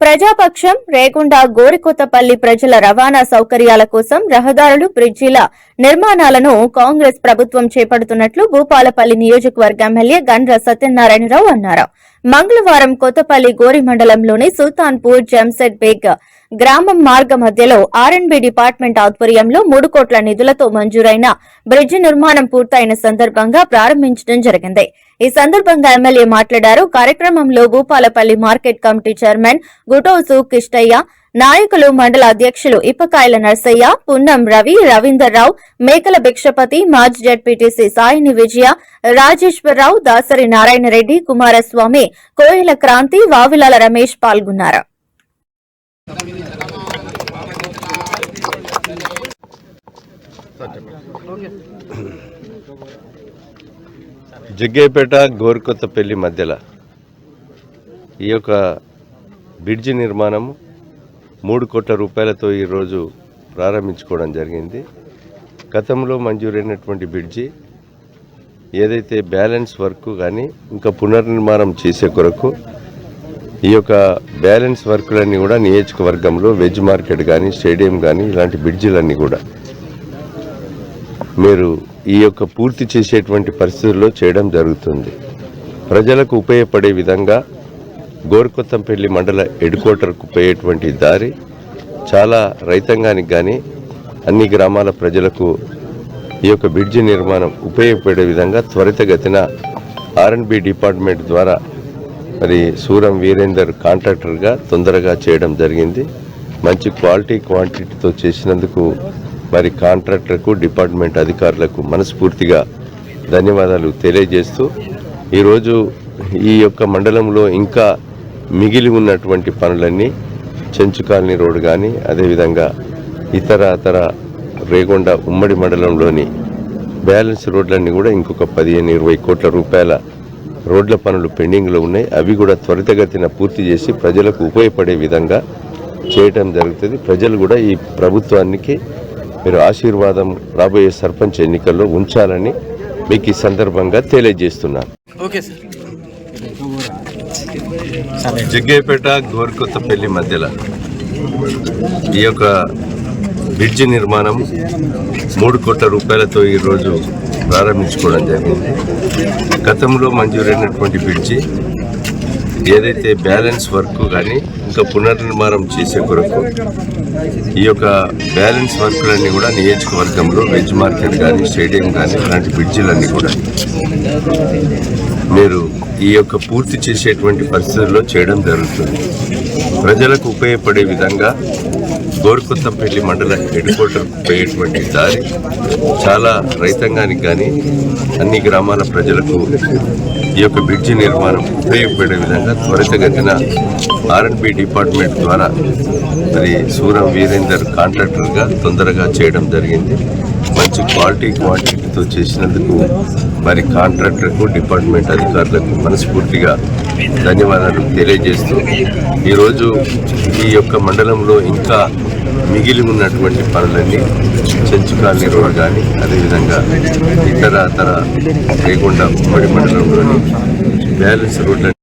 ప్రజాపక్షం రేగుండ గోరికొత్తపల్లి ప్రజల రవాణా సౌకర్యాల కోసం రహదారులు బ్రిడ్జిల నిర్మాణాలను కాంగ్రెస్ ప్రభుత్వం చేపడుతున్నట్లు భూపాలపల్లి నియోజకవర్గ ఎమ్మెల్యే గండ్ర సత్యనారాయణరావు అన్నారు. మంగళవారం కొత్తపల్లి గోరి మండలంలోని సుల్తాన్పూర్ జంసెడ్ బేగ్ గ్రామం మార్గ మధ్యలో ఆర్ఎన్బి డిపార్ట్మెంట్ ఆధ్వర్యంలో మూడు కోట్ల నిధులతో మంజూరైన బ్రిడ్జి నిర్మాణం పూర్తయిన సందర్భంగా ప్రారంభించడం జరిగింది. ఈ సందర్భంగా ఎమ్మెల్యే మాట్లాడారు. కార్యక్రమంలో Bhupalpally market committee chairman Gutosu Kishtaiah నాయకులు మండల అధ్యక్షులు ఇప్పకాయల నర్సయ్య పున్నం రవి రవీందర్ రావు మేకల భిక్షపతి మాజీ జడ్పీటీసీ సాయిని విజయ రాజేశ్వరరావు దాసరి నారాయణరెడ్డి కుమారస్వామి కోయిల క్రాంతి వావిలాల రమేష్ పాల్గొన్నారు. జగ్గేపేట గోరుకొత్తపల్లి మధ్యలో ఈ యొక్క బ్రిడ్జి నిర్మాణం మూడు కోట్ల రూపాయలతో ఈరోజు ప్రారంభించుకోవడం జరిగింది. గతంలో మంజూరైనటువంటి బ్రిడ్జి ఏదైతే బ్యాలెన్స్ వర్క్ కానీ ఇంకా పునర్నిర్మాణం చేసే కొరకు ఈ యొక్క బ్యాలెన్స్ వర్కులన్నీ కూడా నియోజకవర్గంలో వెజ్ మార్కెట్ కానీ స్టేడియం కానీ ఇలాంటి బ్రిడ్జిలన్నీ కూడా మీరు ఈ యొక్క పూర్తి చేసేటువంటి పరిస్థితుల్లో చేయడం జరుగుతుంది. ప్రజలకు ఉపయోగపడే విధంగా గోరుకొత్తంపల్లి మండల హెడ్ క్వార్టర్కు పోయేటువంటి దారి చాలా రైతాంగానికి కానీ అన్ని గ్రామాల ప్రజలకు ఈ యొక్క బ్రిడ్జి నిర్మాణం ఉపయోగపడే విధంగా త్వరితగతిన ఆర్ఎండ్బి డిపార్ట్మెంట్ ద్వారా మరి సూరం వీరేందర్ కాంట్రాక్టర్గా తొందరగా చేయడం జరిగింది. మంచి క్వాలిటీ క్వాంటిటీతో చేసినందుకు మరి కాంట్రాక్టర్కు డిపార్ట్మెంట్ అధికారులకు మనస్ఫూర్తిగా ధన్యవాదాలు తెలియజేస్తూ ఈరోజు ఈ యొక్క మండలంలో ఇంకా మిగిలి ఉన్నటువంటి పనులన్నీ చెంచు కాలనీ రోడ్డు కానీ అదేవిధంగా ఇతర ఇతర రేగొండ ఉమ్మడి మండలంలోని బ్యాలెన్స్ రోడ్లన్నీ కూడా ఇంకొక పదిహేను ఇరవై కోట్ల రూపాయల రోడ్ల పనులు పెండింగ్లో ఉన్నాయి. అవి కూడా త్వరితగతిన పూర్తి చేసి ప్రజలకు ఉపయోగపడే విధంగా చేయటం జరుగుతుంది. ప్రజలు కూడా ఈ ప్రభుత్వానికి మీరు ఆశీర్వాదం రాబోయే సర్పంచ్ ఎన్నికల్లో ఉంచాలని మీకు ఈ సందర్భంగా తెలియజేస్తున్నాను. Okay sir. జగ్గేపేట గోరుకొత్తపల్లి మధ్యలో ఈ యొక్క బ్రిడ్జి నిర్మాణం మూడు కోట్ల రూపాయలతో ఈరోజు ప్రారంభించుకోవడం జరిగింది. గతంలో మంజూరైనటువంటి బ్రిడ్జి ఏదైతే బ్యాలెన్స్ వర్క్ కానీ ఇంకా పునర్నిర్మాణం చేసే కొరకు ఈ యొక్క బ్యాలెన్స్ వర్కులన్నీ కూడా నియోజకవర్గంలో వెజ్ మార్కెట్ కానీ స్టేడియం కానీ ఇలాంటి బ్రిడ్జిలన్నీ కూడా మీరు ఈ యొక్క పూర్తి చేసేటువంటి పరిస్థితుల్లో చేయడం జరుగుతుంది. ప్రజలకు ఉపయోగపడే విధంగా గోరుకొత్తంపల్లి మండల హెడ్ క్వార్టర్ పోయేటువంటి దారి చాలా రైతాంగానికి కానీ అన్ని గ్రామాల ప్రజలకు ఈ యొక్క బ్రిడ్జి నిర్మాణం ఉపయోగపడే విధంగా త్వరితగతిన ఆర్ఎన్బి డిపార్ట్మెంట్ ద్వారా మరి సూరం వీరేందర్ కాంట్రాక్టర్గా తొందరగా చేయడం జరిగింది. మంచి క్వాలిటీ క్వాంటిటీతో చేసినందుకు మరి కాంట్రాక్టర్కు డిపార్ట్మెంట్ అధికారులకు మనస్ఫూర్తిగా ధన్యవాదాలు తెలియజేస్తూ ఈరోజు ఈ యొక్క మండలంలో ఇంకా మిగిలి ఉన్నటువంటి పనులన్నీ చెంచు కాలనీ రోడ్ కానీ అదేవిధంగా ఇతర ఇతర లేకుండా ఉమ్మడి మండలంలోని బ్యాలెన్స్ రోడ్ల